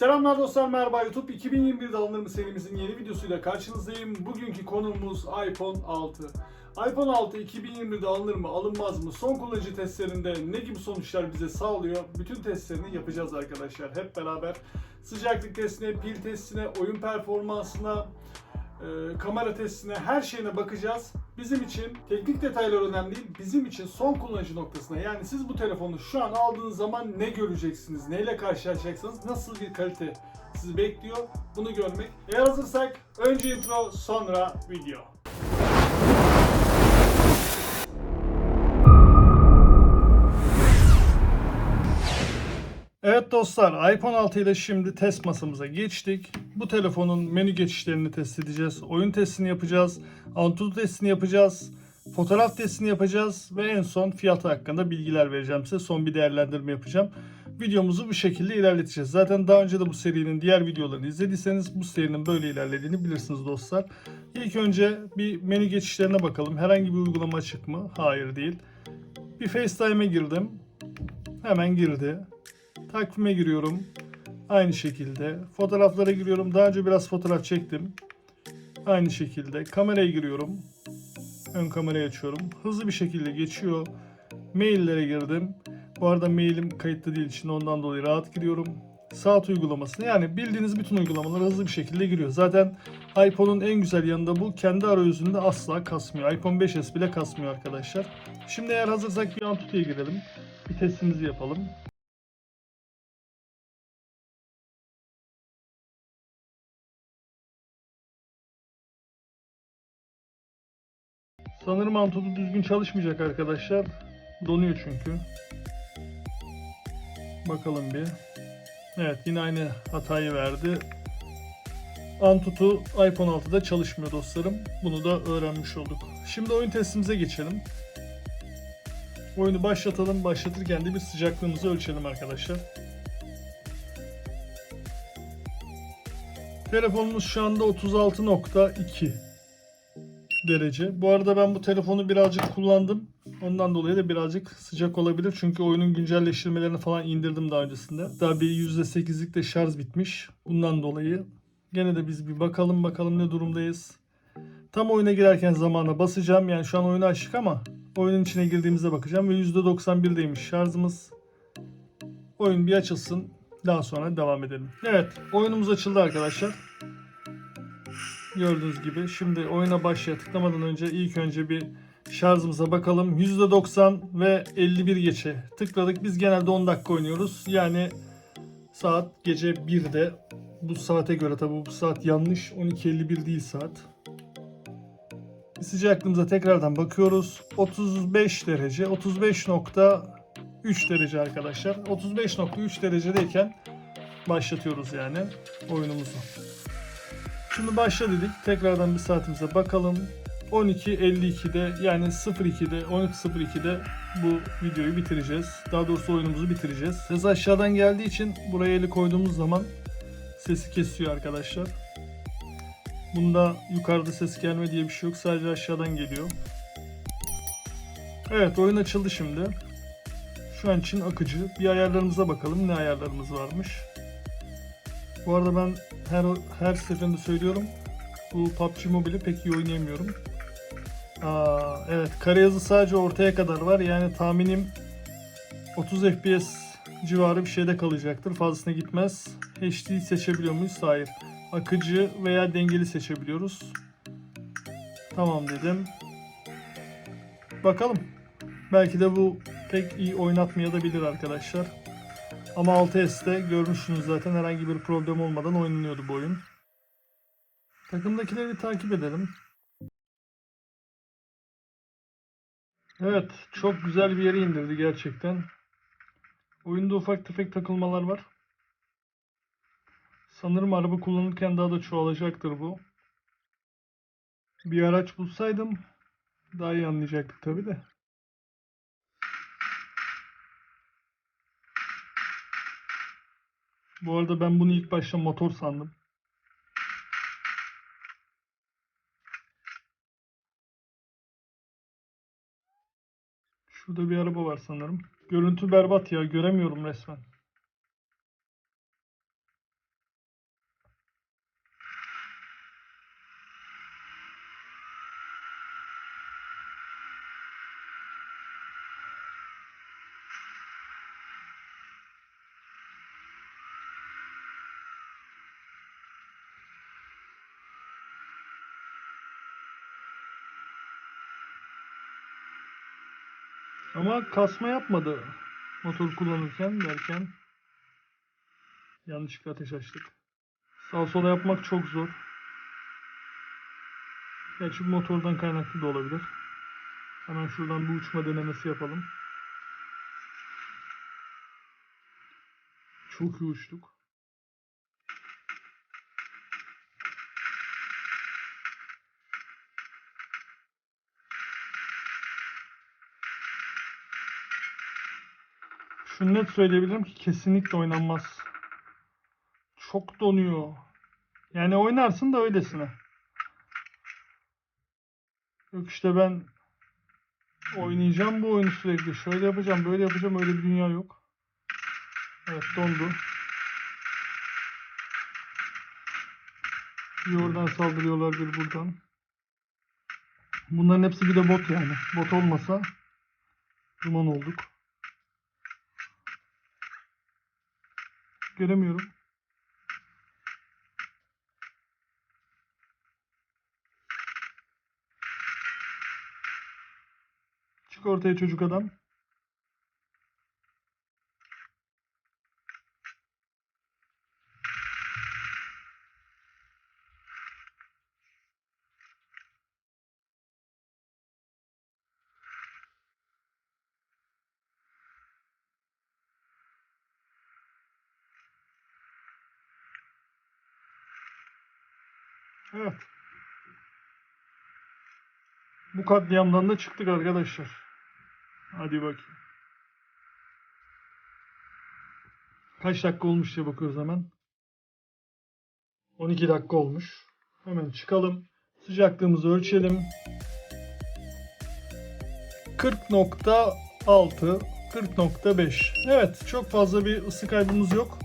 Selamlar dostlar merhaba YouTube 2021'de alınır mı serimizin yeni videosuyla karşınızdayım. Bugünkü konumuz iPhone 6. iPhone 6 2021'de alınır mı alınmaz mı? Son kullanıcı testlerinde ne gibi sonuçlar bize sağlıyor? Bütün testlerini yapacağız arkadaşlar hep beraber. Sıcaklık testine, pil testine, oyun performansına, e, kamera testine her şeyine bakacağız. Bizim için teknik detaylar önemli değil. Bizim için son kullanıcı noktasına yani siz bu telefonu şu an aldığınız zaman ne göreceksiniz? Neyle karşılaşacaksınız? Nasıl bir kalite sizi bekliyor? Bunu görmek. Eğer hazırsak önce intro sonra video. Evet dostlar, iPhone 6 ile şimdi test masamıza geçtik. Bu telefonun menü geçişlerini test edeceğiz. Oyun testini yapacağız. Antutu testini yapacağız. Fotoğraf testini yapacağız. Ve en son fiyatı hakkında bilgiler vereceğim size. Son bir değerlendirme yapacağım. Videomuzu bu şekilde ilerleteceğiz. Zaten daha önce de bu serinin diğer videolarını izlediyseniz bu serinin böyle ilerlediğini bilirsiniz dostlar. İlk önce bir menü geçişlerine bakalım. Herhangi bir uygulama açık mı? Hayır değil. Bir FaceTime'e girdim. Hemen girdi. Takvime giriyorum. Aynı şekilde. Fotoğraflara giriyorum. Daha önce biraz fotoğraf çektim. Aynı şekilde. Kameraya giriyorum. Ön kamerayı açıyorum. Hızlı bir şekilde geçiyor. Maillere girdim. Bu arada mailim kayıtlı değil için ondan dolayı rahat giriyorum. Saat uygulamasına yani bildiğiniz bütün uygulamalar hızlı bir şekilde giriyor. Zaten iPhone'un en güzel yanında bu. Kendi arayüzünde asla kasmıyor. iPhone 5s bile kasmıyor arkadaşlar. Şimdi eğer hazırsak bir Antutu'ya girelim. Bir testimizi yapalım. Sanırım Antutu düzgün çalışmayacak arkadaşlar. Donuyor çünkü. Bakalım bir. Evet yine aynı hatayı verdi. Antutu iPhone 6'da çalışmıyor dostlarım. Bunu da öğrenmiş olduk. Şimdi oyun testimize geçelim. Oyunu başlatalım. Başlatırken de bir sıcaklığımızı ölçelim arkadaşlar. Telefonumuz şu anda 36.2 derece. Bu arada ben bu telefonu birazcık kullandım. Ondan dolayı da birazcık sıcak olabilir. Çünkü oyunun güncelleştirmelerini falan indirdim daha öncesinde. Daha bir %8'lik de şarj bitmiş. Bundan dolayı gene de biz bir bakalım bakalım ne durumdayız. Tam oyuna girerken zamana basacağım. Yani şu an oyunu açtık ama oyunun içine girdiğimizde bakacağım. Ve %91'deymiş şarjımız. Oyun bir açılsın. Daha sonra devam edelim. Evet oyunumuz açıldı arkadaşlar. Gördüğünüz gibi. Şimdi oyuna başlaya tıklamadan önce ilk önce bir şarjımıza bakalım. %90 ve 51 geçe tıkladık. Biz genelde 10 dakika oynuyoruz. Yani saat gece 1'de. Bu saate göre tabi bu saat yanlış. 12.51 değil saat. Sıcaklığımıza tekrardan bakıyoruz. 35 derece. 35.3 derece arkadaşlar. 35.3 derecedeyken başlatıyoruz yani oyunumuzu. Şimdi başla dedik. Tekrardan bir saatimize bakalım. 12.52'de yani 02'de 12.02'de bu videoyu bitireceğiz. Daha doğrusu oyunumuzu bitireceğiz. Ses aşağıdan geldiği için buraya eli koyduğumuz zaman sesi kesiyor arkadaşlar. Bunda yukarıda ses gelme diye bir şey yok. Sadece aşağıdan geliyor. Evet oyun açıldı şimdi. Şu an için akıcı. Bir ayarlarımıza bakalım. Ne ayarlarımız varmış. Bu arada ben her her seferinde söylüyorum. Bu PUBG Mobile'i pek iyi oynayamıyorum. Aa, evet kare yazı sadece ortaya kadar var. Yani tahminim 30 FPS civarı bir şeyde kalacaktır. Fazlasına gitmez. HD seçebiliyor muyuz? Hayır. Akıcı veya dengeli seçebiliyoruz. Tamam dedim. Bakalım. Belki de bu pek iyi oynatmayabilir arkadaşlar. Ama 6S'te görmüşsünüz zaten herhangi bir problem olmadan oynanıyordu bu oyun. Takımdakileri takip edelim. Evet, çok güzel bir yere indirdi gerçekten. Oyunda ufak tefek takılmalar var. Sanırım araba kullanırken daha da çoğalacaktır bu. Bir araç bulsaydım daha iyi anlayacaktık tabi de. Bu arada ben bunu ilk başta motor sandım. Şurada bir araba var sanırım. Görüntü berbat ya. Göremiyorum resmen. Ama kasma yapmadı motor kullanırken derken yanlışlıkla ateş açtık. Sağ sola yapmak çok zor. Gerçi bu motordan kaynaklı da olabilir. Hemen şuradan bir uçma denemesi yapalım. Çok iyi uçtuk. Şunu net söyleyebilirim ki kesinlikle oynanmaz. Çok donuyor. Yani oynarsın da öylesine. Yok işte ben oynayacağım bu oyunu sürekli. Şöyle yapacağım, böyle yapacağım. Öyle bir dünya yok. Evet dondu. Bir oradan saldırıyorlar bir buradan. Bunların hepsi bir de bot yani. Bot olmasa duman olduk. Göremiyorum. Çık ortaya çocuk adam. Evet. Bu katliamdan da çıktık arkadaşlar. Hadi bakayım. Kaç dakika olmuş diye bakıyoruz hemen. 12 dakika olmuş. Hemen çıkalım. Sıcaklığımızı ölçelim. 40.6 40.5 Evet çok fazla bir ısı kaybımız yok.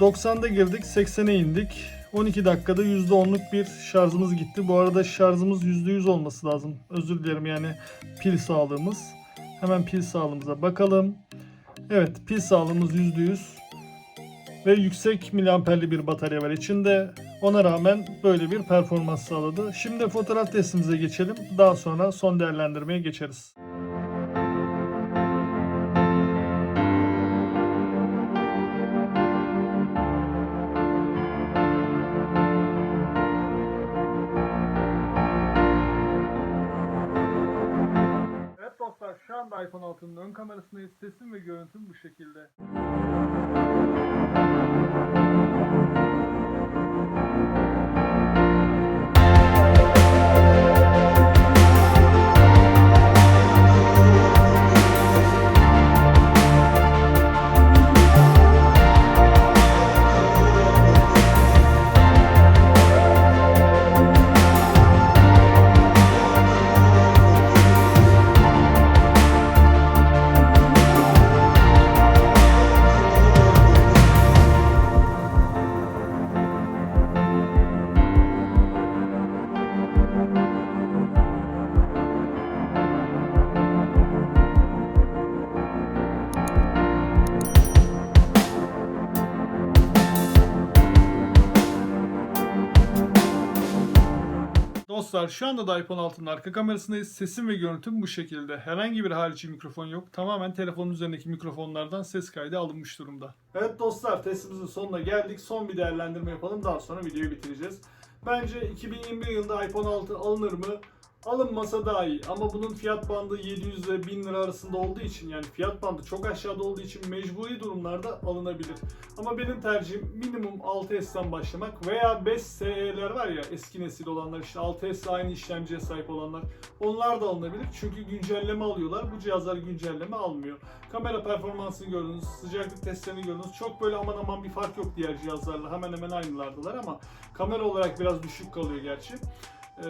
90'da girdik 80'e indik. 12 dakikada %10'luk bir şarjımız gitti. Bu arada şarjımız %100 olması lazım. Özür dilerim yani pil sağlığımız. Hemen pil sağlığımıza bakalım. Evet pil sağlığımız %100 ve yüksek miliamperli bir batarya var içinde. Ona rağmen böyle bir performans sağladı. Şimdi fotoğraf testimize geçelim. Daha sonra son değerlendirmeye geçeriz. Şu anda iPhone 6'nın ön kamerasındayız. Sesim ve görüntüm bu şekilde. Dostlar şu anda da iPhone 6'nın arka kamerasındayız. Sesim ve görüntüm bu şekilde. Herhangi bir harici mikrofon yok. Tamamen telefonun üzerindeki mikrofonlardan ses kaydı alınmış durumda. Evet dostlar testimizin sonuna geldik. Son bir değerlendirme yapalım. Daha sonra videoyu bitireceğiz. Bence 2021 yılında iPhone 6 alınır mı? Alınmasa daha iyi ama bunun fiyat bandı 700 ile 1000 lira arasında olduğu için yani fiyat bandı çok aşağıda olduğu için mecburi durumlarda alınabilir. Ama benim tercihim minimum 6S'ten başlamak veya 5 SE'ler var ya eski nesil olanlar işte 6S ile aynı işlemciye sahip olanlar onlar da alınabilir. Çünkü güncelleme alıyorlar. Bu cihazlar güncelleme almıyor. Kamera performansını gördünüz, sıcaklık testlerini gördünüz. Çok böyle aman aman bir fark yok diğer cihazlarla. Hemen hemen aynılardılar ama kamera olarak biraz düşük kalıyor gerçi. Ee,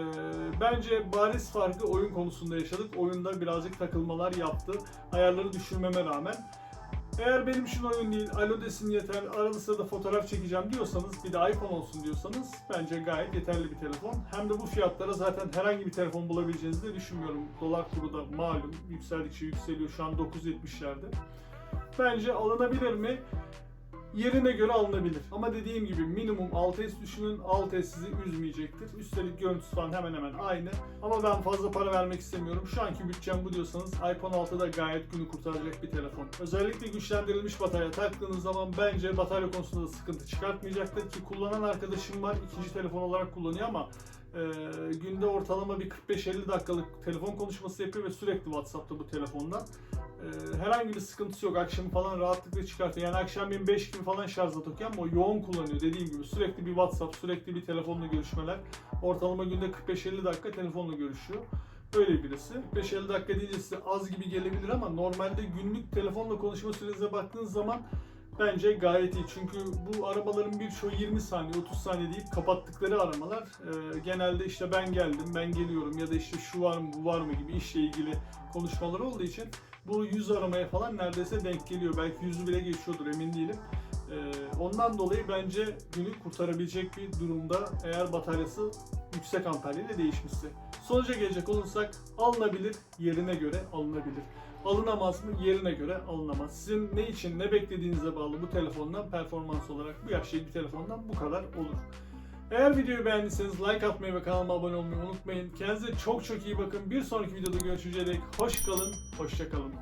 bence bariz farkı oyun konusunda yaşadık. Oyunda birazcık takılmalar yaptı. Ayarları düşürmeme rağmen. Eğer benim için oyun değil, alo desin yeter, arada sırada fotoğraf çekeceğim diyorsanız, bir de iPhone olsun diyorsanız bence gayet yeterli bir telefon. Hem de bu fiyatlara zaten herhangi bir telefon bulabileceğinizi de düşünmüyorum. Dolar kuru da malum yükseldikçe yükseliyor. Şu an 9.70'lerde. Bence alınabilir mi? Yerine göre alınabilir. Ama dediğim gibi minimum 6S düşünün. 6S sizi üzmeyecektir. Üstelik görüntüsü falan hemen hemen aynı. Ama ben fazla para vermek istemiyorum. Şu anki bütçem bu diyorsanız iPhone 6 da gayet günü kurtaracak bir telefon. Özellikle güçlendirilmiş batarya taktığınız zaman bence batarya konusunda da sıkıntı çıkartmayacaktır ki kullanan arkadaşım var. ikinci telefon olarak kullanıyor ama e, günde ortalama bir 45-50 dakikalık telefon konuşması yapıyor ve sürekli WhatsApp'ta bu telefondan. E, herhangi bir sıkıntısı yok. Akşam falan rahatlıkla çıkartıyor. Yani akşam benim 5 gibi falan şarjla takıyor ama yoğun kullanıyor dediğim gibi. Sürekli bir WhatsApp, sürekli bir telefonla görüşmeler. Ortalama günde 45-50 dakika telefonla görüşüyor. Böyle birisi. 45-50 dakika deyince size az gibi gelebilir ama normalde günlük telefonla konuşma sürenize baktığınız zaman bence gayet iyi. Çünkü bu aramaların birçoğu 20 saniye, 30 saniye deyip kapattıkları aramalar e, genelde işte ben geldim, ben geliyorum ya da işte şu var mı, bu var mı gibi işle ilgili konuşmalar olduğu için bu 100 aramaya falan neredeyse denk geliyor. Belki 100'ü bile geçiyordur emin değilim. E, ondan dolayı bence günü kurtarabilecek bir durumda eğer bataryası yüksek amperliyle değişmişse. Sonuca gelecek olursak alınabilir, yerine göre alınabilir. Alınamaz mı? Yerine göre alınamaz. Sizin ne için, ne beklediğinize bağlı bu telefondan performans olarak bu yaşlı bir telefondan bu kadar olur. Eğer videoyu beğendiyseniz like atmayı ve kanalıma abone olmayı unutmayın. Kendinize çok çok iyi bakın. Bir sonraki videoda görüşünceye dek hoş kalın, hoşça kalın.